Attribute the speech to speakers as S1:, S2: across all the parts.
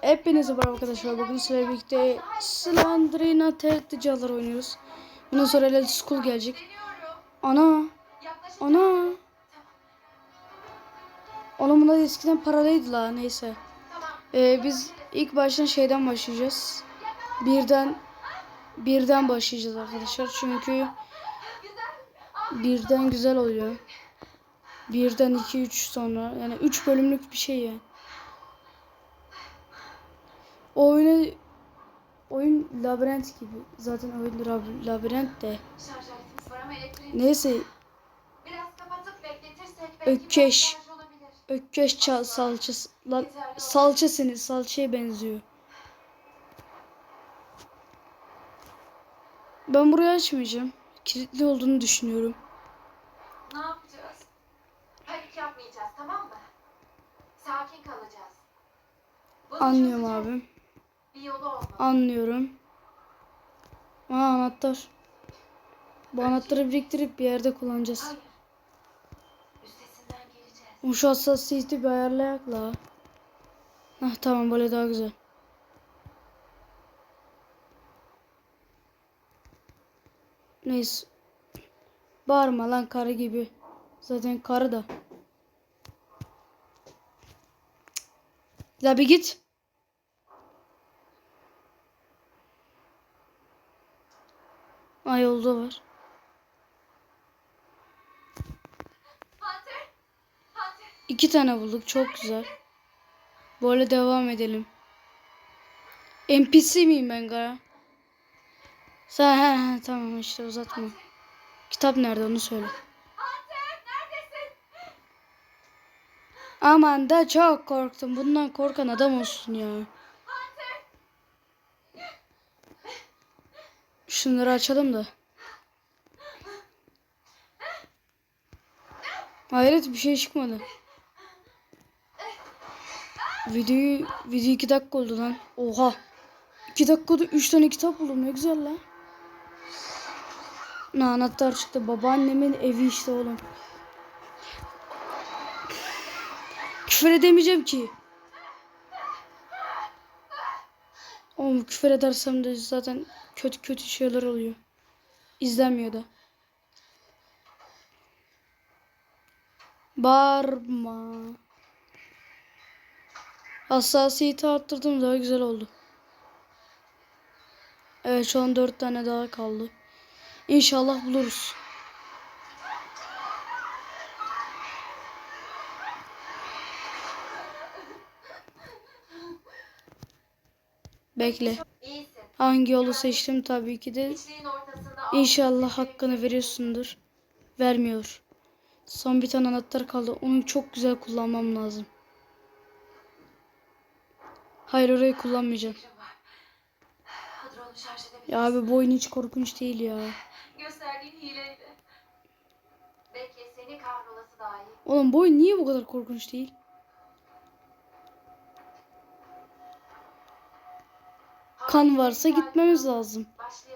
S1: Hepinize merhaba arkadaşlar. Bugün sizlerle birlikte Slandrina Tehditçiler oynuyoruz. Bundan sonra Elite School gelecek. Ana. Ana. Oğlum bunlar eskiden paralıydı la neyse. Ee, biz ilk baştan şeyden başlayacağız. Birden birden başlayacağız arkadaşlar. Çünkü birden güzel oluyor. Birden 2 3 sonra yani 3 bölümlük bir şey yani. O oyunu oyun labirent gibi. Zaten oyun lab- labirent de. Neyse Ökkeş. ökkeş ça- salçası lan salça seni salçaya benziyor. Ben burayı açmayacağım. Kilitli olduğunu düşünüyorum.
S2: Ne yapacağız? Panik yapmayacağız tamam mı? Sakin kalacağız. Bunu
S1: Anlıyorum
S2: çözecek
S1: abim.
S2: Bir yolu olmalı.
S1: Anlıyorum. Aa anahtar. Bu anahtarı biriktirip bir yerde kullanacağız.
S2: Hayır. Üstesinden geleceğiz.
S1: O şu hassasiyeti bir ayarlayak la. Hah tamam böyle daha güzel. Neyse. Bağırma lan karı gibi. Zaten karı da. La bir git. Ay yolda var. İki tane bulduk. Çok güzel. Böyle devam edelim. NPC miyim ben Gara? Sen he, he, tamam işte uzatma. Kitap nerede onu söyle. Aman da çok korktum. Bundan korkan adam olsun ya. Şunları açalım da. Hayret bir şey çıkmadı. Videoyu video 2 dakika oldu lan. Oha. 2 dakikada 3 tane kitap buldum ne güzel lan. Ne anahtar çıktı. Babaannemin evi işte oğlum. Küfür edemeyeceğim ki. Oğlum küfür edersem de zaten kötü kötü şeyler oluyor. İzlenmiyor da. Bağırma. Hassasiyeti arttırdım daha güzel oldu. Evet şu an dört tane daha kaldı. İnşallah buluruz. Bekle. Hangi yolu seçtim tabii ki de İnşallah hakkını veriyorsundur. Vermiyor. Son bir tane anahtar kaldı. Onu çok güzel kullanmam lazım. Hayır orayı kullanmayacağım. Ya abi bu oyun hiç korkunç değil ya.
S2: Gösterdiğin hileyle. Belki seni kahrolası daha iyi.
S1: Oğlum bu oyun niye bu kadar korkunç değil? Kan varsa gitmemiz lazım.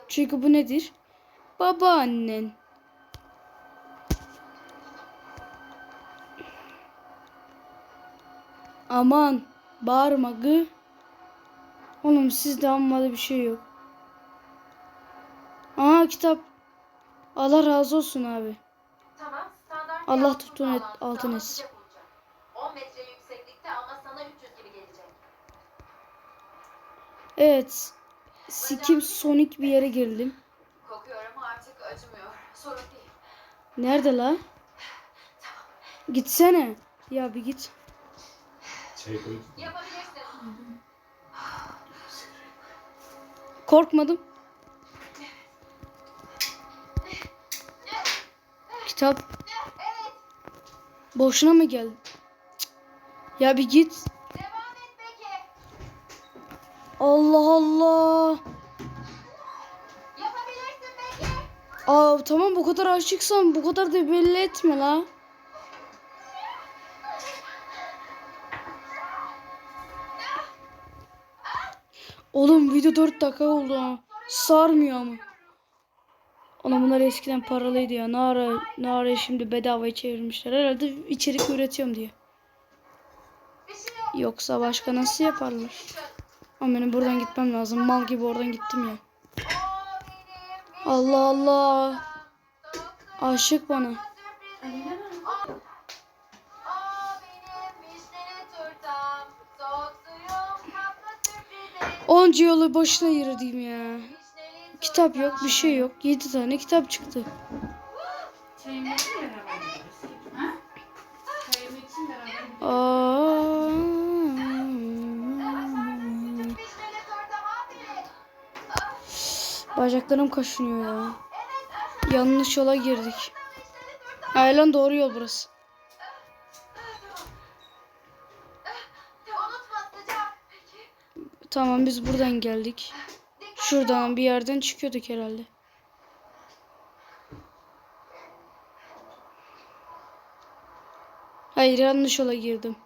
S1: Çünkü bu nedir? Babaannen. Aman bağırma gı. Oğlum sizde amma da bir şey yok. Aa kitap. Allah razı olsun abi.
S2: Tamam,
S1: Allah
S2: altın
S1: tutun et- altın etsin. Evet. Sikim Sonic bir yere girdim.
S2: Kokuyorum artık acımıyor. Sorun değil.
S1: Nerede la? Gitsene. Ya bir git.
S3: Çay koy.
S2: Yapabilirsin.
S1: Korkmadım. Kitap.
S2: Evet,
S1: Boşuna mı geldin? Cık. Ya bir git. Allah Allah.
S2: Yapabilirsin.
S1: Aa tamam bu kadar aşıksan bu kadar da belli etme la. Oğlum video 4 dakika oldu ha. Sarmıyor ama. Ona bunlar eskiden paralıydı ya. Ne ara, ne ara şimdi bedavaya çevirmişler. Herhalde içerik üretiyorum diye.
S2: Şey yok.
S1: Yoksa başka nasıl yaparlar? Ama benim buradan gitmem lazım. Mal gibi oradan gittim ya. Allah Allah. Aşık bana. Onca yolu boşuna yürüdüm ya. Kitap yok, bir şey yok. 7 tane kitap çıktı. Bacaklarım kaşınıyor ya. Yanlış yola girdik.
S2: Vişneli turtam.
S1: Hayır lan doğru yol burası. Tamam biz buradan geldik. Şuradan bir yerden çıkıyorduk herhalde. Hayır yanlış yola girdim.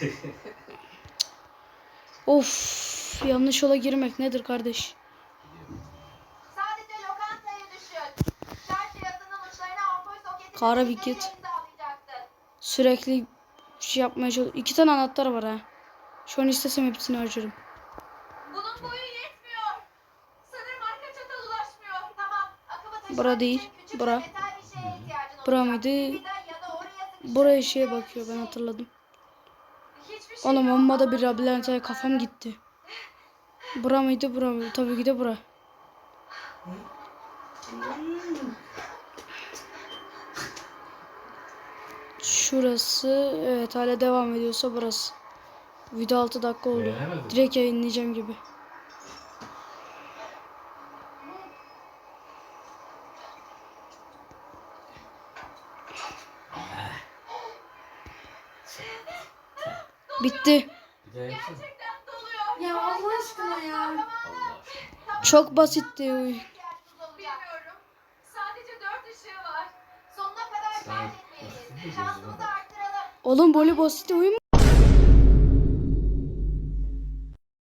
S1: of yanlış yola girmek nedir kardeş?
S2: Sadece lokantayı düşün. Çarşı yazının uçlarına ampul soketi
S1: Kara bir git. Sürekli şey yapmaya çalış. İki tane anahtar var ha. Şu an istesem hepsini harcarım.
S2: Bunun boyu yetmiyor. Sanırım arka çatal ulaşmıyor. Tamam. Akıma
S1: Bura değil, bura. Bura mıydı? Buraya şeye bakıyor ben
S2: şey.
S1: hatırladım.
S2: Hiçbir şey
S1: Oğlum amma da bir labirente kafam gitti. Bura mıydı bura mıydı? Tabii ki de bura. Şurası evet hala devam ediyorsa burası. Video 6 dakika oldu.
S3: Beğenemedin mi?
S1: Direkt yayınlayacağım gibi. Bitti.
S3: Daha yapsana.
S2: gerçekten.
S4: Ya Allah aşkına ya.
S3: Allah aşkına.
S1: Çok basitti.
S2: arttıralım.
S1: Oğlum böyle basit oyun mu?